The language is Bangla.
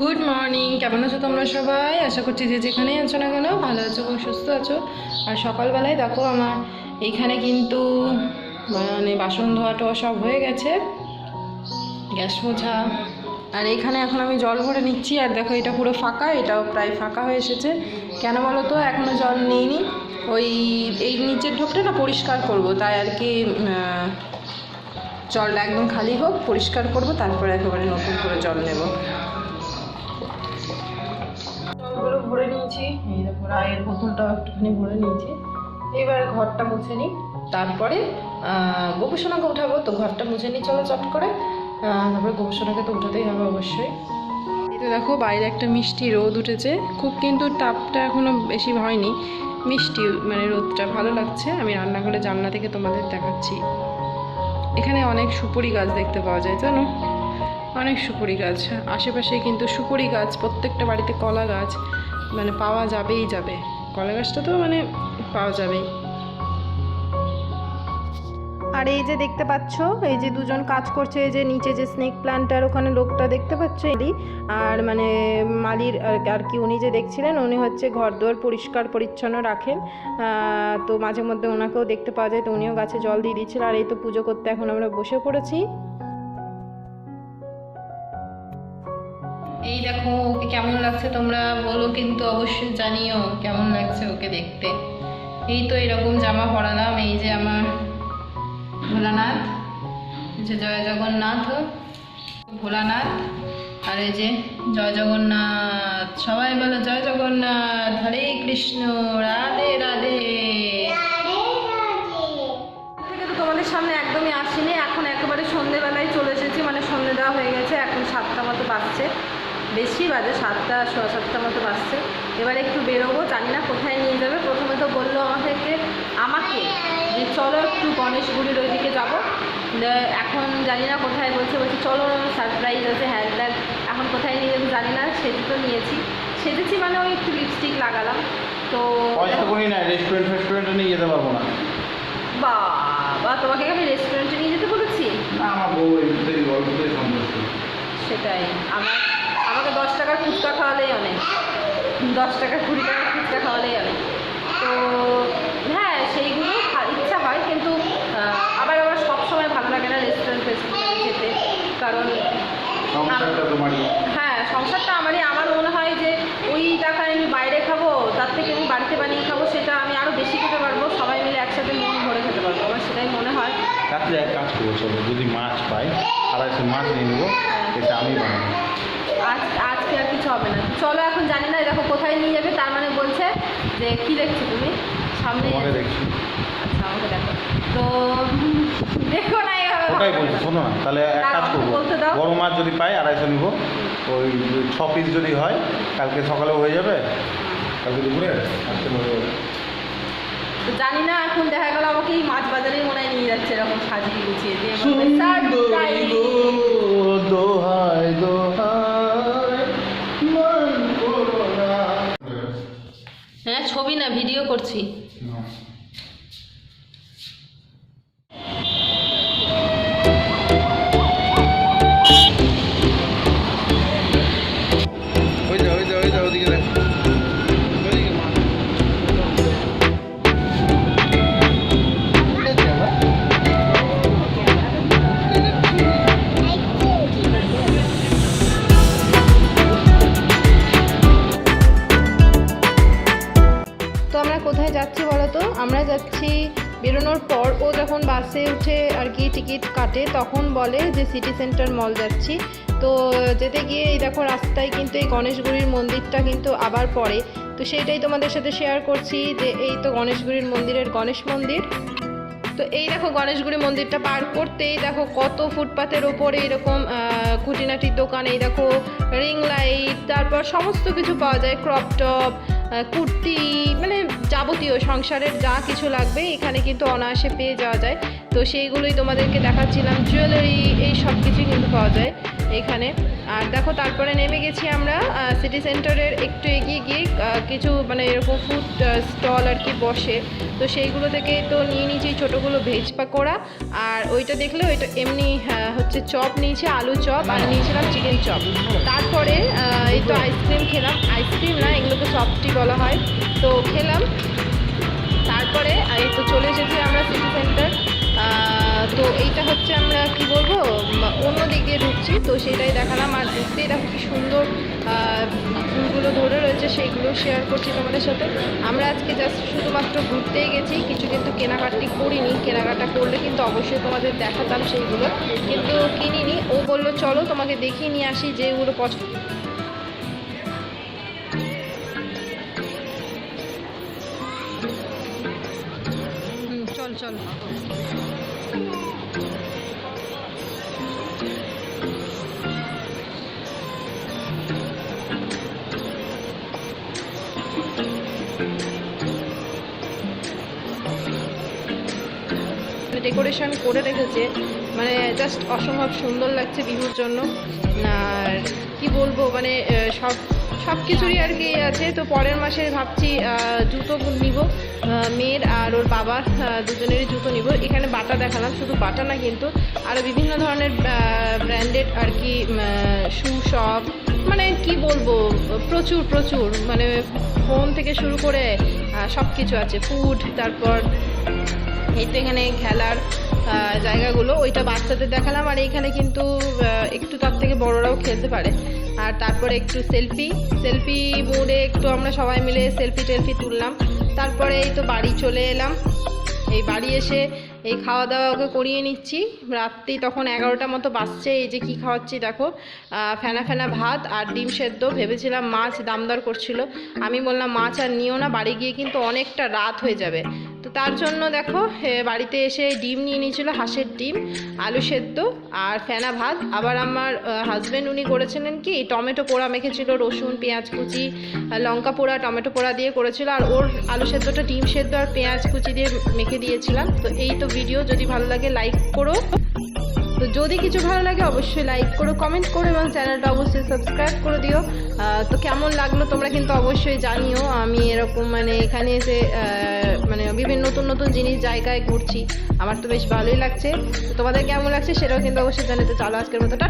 গুড মর্নিং কেমন আছো তোমরা সবাই? আশা করছি যে যেখানেই আছো না কেন, ভালো আছো এবং সুস্থ আছো। আর সকালবেলায় দেখো আমার এইখানে কিন্তু মানে বাসন ধোয়া টোয়া সব হয়ে গেছে, গ্যাস মোছা। আর এইখানে এখন আমি জল ভরে নিচ্ছি, আর দেখো এটা পুরো ফাঁকা, এটাও প্রায় ফাঁকা হয়ে এসেছে। কেন বলো তো এখনও জল নিইনি। ওই, এই নিচের ঢোকটা না পরিষ্কার করব, তাই আর কি জলটা একদম খালি হোক, পরিষ্কার করব, তারপরে একেবারে নতুন করে জল নেব। নিয়েছি, এই দেখো রায়ের বোতলটাও একটুখানি ভরে নিয়েছি। এবার ঘরটা মুছে নিই। তারপরে গোপসোনাকে উঠাবো, তো ঘরটা মুছে নিই চলো চট করে। তারপরে গোপসোনাকে তো উঠাতেই হবে অবশ্যই। তো দেখো বাইরে একটা মিষ্টি রোদ উঠেছে। খুব কিন্তু তাপটা এখনও বেশি হয়নি। মিষ্টি মানে রোদটা ভালো লাগছে। আমি রান্নাঘরে জানলা থেকে তোমাদের দেখাচ্ছি। এখানে অনেক সুপুরি গাছ দেখতে পাওয়া যায়, জানো? অনেক সুপুরি গাছ। আশেপাশে কিন্তু সুপুরি গাছ, প্রত্যেকটা বাড়িতে কলা গাছ। মানে পাওয়া যাবেই যাবে। কলা গাছটা তো মানে পাওয়া যাবেই। আর এই যে দেখতে পাচ্ছ, এই যে দুজন কাজ করছে, এই যে নিচে যে স্নেক প্ল্যান্টার ওখানে লোকটা দেখতে পাচ্ছ, এলি? আর মানে মালির আর- কি উনি যে দেখছিলেন, উনি হচ্ছে ঘর দুয়ার পরিষ্কার পরিচ্ছন্ন রাখেন। তো মাঝে মধ্যে ওনাকেও দেখতে পাওয়া যায়, তো উনিও গাছে জল দিয়ে দিচ্ছিল। আর এই তো পুজো করতে এখন আমরা বসে পড়েছি। দেখো ওকে কেমন লাগছে তোমরা বলো কিন্তু অবশ্যই জানিও কেমন লাগছে ওকে দেখতে। এই তো এরকম জামা পরালাম এই যে আমার ভোলানাথ যে জয় জগন্নাথ ভোলানাথ আর এই যে জয় জগন্নাথ। সবাই বলো জয় জগন্নাথ হরে কৃষ্ণ রাধে রাধে। থেকে তো তোমাদের সামনে একদমই আসিনি এখন একেবারে সন্ধেবেলায় চলে এসেছি মানে সন্ধে দেওয়া হয়ে গেছে এখন সাতটা মতো বাজছে। বেশি বাজে সাতটা সোয়া সাতটা মতো বাজছে। এবার একটু বেরোবো জানি না কোথায় নিয়ে যাবে। প্রথমে তো বলল আমাদেরকে আমাকে যে চলো একটু গণেশগুড়ির ওইদিকে যাব। এখন জানি না কোথায় বলছে বলছে চলো সারপ্রাইজ আছে হ্যাঁ দেখ এখন কোথায় নিয়ে যাবে জানি না সেজে তো নিয়েছি। সেজেছি মানে ওই একটু লিপস্টিক লাগালাম। তো না রেস্টুরেন্ট ফেস্টুরেন্টে নিয়ে যেতে পারব না। বাবা তোমাকে আমি রেস্টুরেন্টে নিয়ে যেতে বলেছি? না আমার বউ সেটাই আমার আমাকে দশ টাকার ফুচকা খাওয়ালেই অনেক। দশ টাকার কুড়ি টাকার ফুচকা খাওয়ালেই অনেক। তো হ্যাঁ সেইগুলো ইচ্ছা হয় কিন্তু আবার আবার সবসময় ভালো লাগে না রেস্টুরেন্ট ফেস্টুরেন্টে যেতে। কারণ হ্যাঁ সংসারটা আমারই। আমার মনে হয় যে ওই টাকায় আমি বাইরে খাব তার থেকে আমি বাড়িতে বানিয়ে খাব সেটা আমি আরও বেশি খেতে পারব। সবাই মিলে একসাথে মন ভরে খেতে পারব আমার সেটাই মনে হয়। রাত্রে এক কাজ করব চলো যদি মাছ পাই আড়াইশো মাছ নিয়ে নেব এটা আমি বানাবো। আজ আজকে আর কিছু হবে না। চলো এখন জানি না দেখো কোথায় নিয়ে যাবে তার মানে বলছে যে কি দেখছ তুমি? সামনে আচ্ছা আমাকে দেখো। তো দেখো না এভাবে ওটাই বলছি শোনো না তাহলে এক কাজ করব। বড় মাছ যদি পাই আড়াইশো নিবো। ওই ছ পিস যদি হয় কালকে সকালেও হয়ে যাবে। কালকে দুপুরে আজকে তো জানি না এখন দেখা গেল আমাকে এই মাছ বাজারে মনে হয় নিয়ে যাচ্ছে এরকম সাজিয়ে গুছিয়ে দিয়ে! দোহাই দোহাই মান করো না। হ্যাঁ ছবি না ভিডিও করছি। আমরা যাচ্ছি বেরোনোর পর, ও যখন বাসে উঠে আর কি টিকিট কাটে, তখন বলে যে সিটি সেন্টার মল যাচ্ছি। তো যেতে গিয়ে এই দেখো রাস্তায় কিন্তু এই গণেশগুড়ির মন্দিরটা কিন্তু আবার পড়ে। তো সেইটাই তোমাদের সাথে শেয়ার করছি যে এই তো গণেশগুড়ির মন্দিরের গণেশ মন্দির। তো এই দেখো গণেশগুড়ি মন্দিরটা পার করতেই দেখো কত ফুটপাথের ওপরে এরকম খুঁটিনাটির দোকান, এই দেখো রিং লাইট তারপর সমস্ত কিছু পাওয়া যায় ক্রপ টপ কুর্তি মানে যাবতীয় সংসারের যা কিছু লাগবে এখানে কিন্তু অনায়াসে পেয়ে যাওয়া যায়। তো সেইগুলোই তোমাদেরকে দেখাচ্ছিলাম। জুয়েলারি এই সব কিছুই কিন্তু পাওয়া যায়। এখানে। আর দেখো, তারপরে নেমে গেছি আমরা সিটি সেন্টারের একটু এগিয়ে গিয়ে কিছু মানে এরকম ফুড স্টল আর কি বসে। তো সেইগুলো থেকে তো নিয়ে নিয়েছি ছোটোগুলো ভেজ পাকোড়া। আর ওইটা দেখলে ওইটা এমনি হচ্ছে চপ নিয়েছি, আলু চপ আর নিয়েছিলাম চিকেন চপ। তারপরে এই তো আইসক্রিম খেলাম। আইসক্রিম না, এগুলোকে সফটি বলা হয়। তো খেলাম। তারপরে এই তো চলে এসেছি আমরা সিটি দিয়ে ঢুকছি, তো সেটাই দেখালাম। আর ঢুকতেই দেখো কি সুন্দর ফুলগুলো ধরে রয়েছে, সেইগুলো শেয়ার করছি তোমাদের সাথে। আমরা আজকে জাস্ট শুধুমাত্র ঘুরতেই গেছি, কিছু কিন্তু কেনাকাটি করিনি। কেনাকাটা করলে কিন্তু অবশ্যই তোমাদের দেখাতাম সেইগুলো, কিন্তু কিনিনি। ও বলল, চলো তোমাকে দেখিয়ে নিয়ে আসি যেগুলো পছন্দ চল চল। ডেকোরেশন করে রেখেছে। মানে জাস্ট অসম্ভব সুন্দর লাগছে বিহুর জন্য। আর কি বলব মানে সব সব কিছুরই আর কি আছে। তো পরের মাসে ভাবছি জুতো নিব মেয়ের আর ওর বাবার দুজনেরই জুতো নিব। এখানে বাটা দেখালাম, শুধু বাটা না কিন্তু আরও বিভিন্ন ধরনের ব্র্যান্ডেড আর কি শু শপ মানে কি বলব, প্রচুর প্রচুর। মানে ফোন থেকে শুরু করে সব কিছু আছে। ফুড তারপর এই তো এখানে খেলার জায়গাগুলো, ওইটা বাচ্চাদের দেখালাম। আর এইখানে কিন্তু একটু তার থেকে বড়রাও খেলতে পারে। আর তারপরে একটু সেলফি সেলফি বোর্ডে একটু আমরা সবাই মিলে সেলফি টেলফি তুললাম। তারপরে এই তো বাড়ি চলে এলাম। এই বাড়ি এসে এই খাওয়া দাওয়া ওকে করিয়ে নিচ্ছি। রাত্রি তখন এগারোটা মতো বাজছে। এই যে কি খাওয়াচ্ছি দেখো। ফেনা ফেনা ভাত আর ডিম সেদ্ধ। ভেবেছিলাম মাছ দামদর করছিল। আমি বললাম, মাছ আর নিও না। বাড়ি গিয়ে কিন্তু অনেকটা রাত হয়ে যাবে। তার জন্য দেখো বাড়িতে এসে ডিম নিয়ে নিয়েছিল, হাঁসের ডিম, আলু সেদ্ধ আর ফেনা ভাত। আবার আমার হাজব্যান্ড উনি করেছিলেন কি, টমেটো পোড়া মেখেছিল, রসুন, পেঁয়াজ কুচি লঙ্কা পোড়া, টমেটো পোড়া দিয়ে করেছিল। আর ওর আলু সেদ্ধটা ডিম সেদ্ধ আর পেঁয়াজ কুচি দিয়ে মেখে দিয়েছিলাম। তো এই তো ভিডিও যদি ভালো লাগে লাইক করো। তো যদি কিছু ভালো লাগে, অবশ্যই লাইক করো কমেন্ট করো এবং চ্যানেলটা অবশ্যই সাবস্ক্রাইব করে দিও। তো কেমন লাগল তোমরা কিন্তু অবশ্যই জানিও। আমি এরকম মানে এখানে এসে মানে বিভিন্ন নতুন নতুন জিনিস জায়গায় ঘুরছি। আমার তো বেশ ভালোই লাগছে। তোমাদের কেমন লাগছে সেটাও কিন্তু অবশ্যই জানাতে চলো আজকের মতো, টাটা।